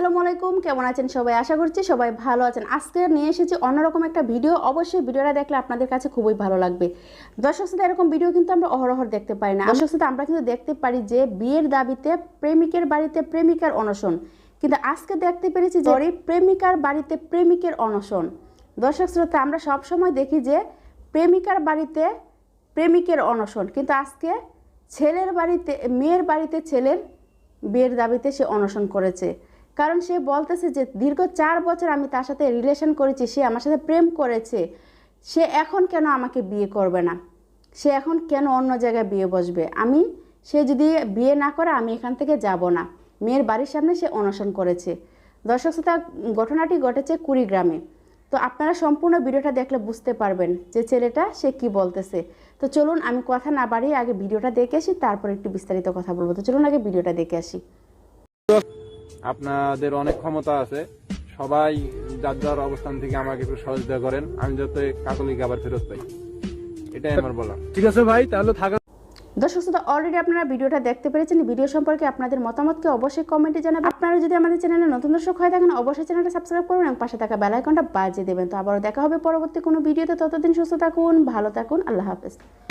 আসসালামু আলাইকুম। কেমন আছেন সবাই? আশা করছি সবাই ভালো আছেন। আজকে নিয়ে এসেছি অন্যরকম একটা ভিডিও। অবশ্যই ভিডিওটা দেখলে আপনাদের কাছে খুবই ভালো লাগবে। দর্শক শ্রোতা এরকম ভিডিও কিন্তু আমরা অহরহ দেখতে পাই না। দর্শক শ্রোতা আমরা কিন্তু দেখতে পারি যে বিয়ের দাবিতে প্রেমিকের বাড়িতে প্রেমিকার অনশন। কিন্তু আজকে দেখতে পেরেছি যে প্রেমিকার বাড়িতে প্রেমিকের অনশন। দর্শক শ্রোতা আমরা সব সময় দেখি যে প্রেমিকার বাড়িতে প্রেমিকের অনশন। কিন্তু আজকে ছেলের বাড়িতে মেয়ের বাড়িতে ছেলের বিয়ের দাবিতে সে অনশন করেছে। কারণ সে বলতেছে যে দীর্ঘ চার বছর আমি তার সাথে রিলেশন করেছি, সে আমার সাথে প্রেম করেছে, সে এখন কেন আমাকে বিয়ে করবে না? সে এখন কেন অন্য জায়গায় বিয়ে বসবে? আমি, সে যদি বিয়ে না করে আমি এখান থেকে যাব না। মেয়ের বাড়ির সামনে সে অনশন করেছে। দর্শক শ্রোতা, ঘটনাটি ঘটেছে কুড়িগ্রামে। তো আপনারা সম্পূর্ণ ভিডিওটা দেখলে বুঝতে পারবেন যে ছেলেটা সে কি বলতেছে। তো চলুন আমি কথা না বাড়িয়ে আগে ভিডিওটা দেখে আসি, তারপর একটু বিস্তারিত কথা বলব। তো চলুন আগে ভিডিওটা দেখে আসি। আপনাদের অনেক ক্ষমতা আছে। সবাই যার যার অবস্থান থেকে আমাকে একটু সহযোগিতা করেন। আমি যাতে কাকলিকে আবার ফেরত পাই। এটাই আমার বলা ঠিক আছে ভাই তাহলে থাকা দর্শক শ্রোতা অলরেডি আপনারা ভিডিওটা দেখতে পেরেছেন। ভিডিও সম্পর্কে আপনাদের মতামতকে অবশ্যই কমেন্টে জানাবেন। আপনারা যদি আমাদের চ্যানেলে নতুন দর্শক হয়ে থাকেন অবশ্যই চ্যানেলটা সাবস্ক্রাইব করুন এবং পাশে থাকা বেল আইকনটা বাজিয়ে দেবেন। তো আবারও দেখা হবে পরবর্তী কোনো ভিডিওতে। ততদিন সুস্থ থাকুন ভালো থাকুন আল্লাহ হাফেজ।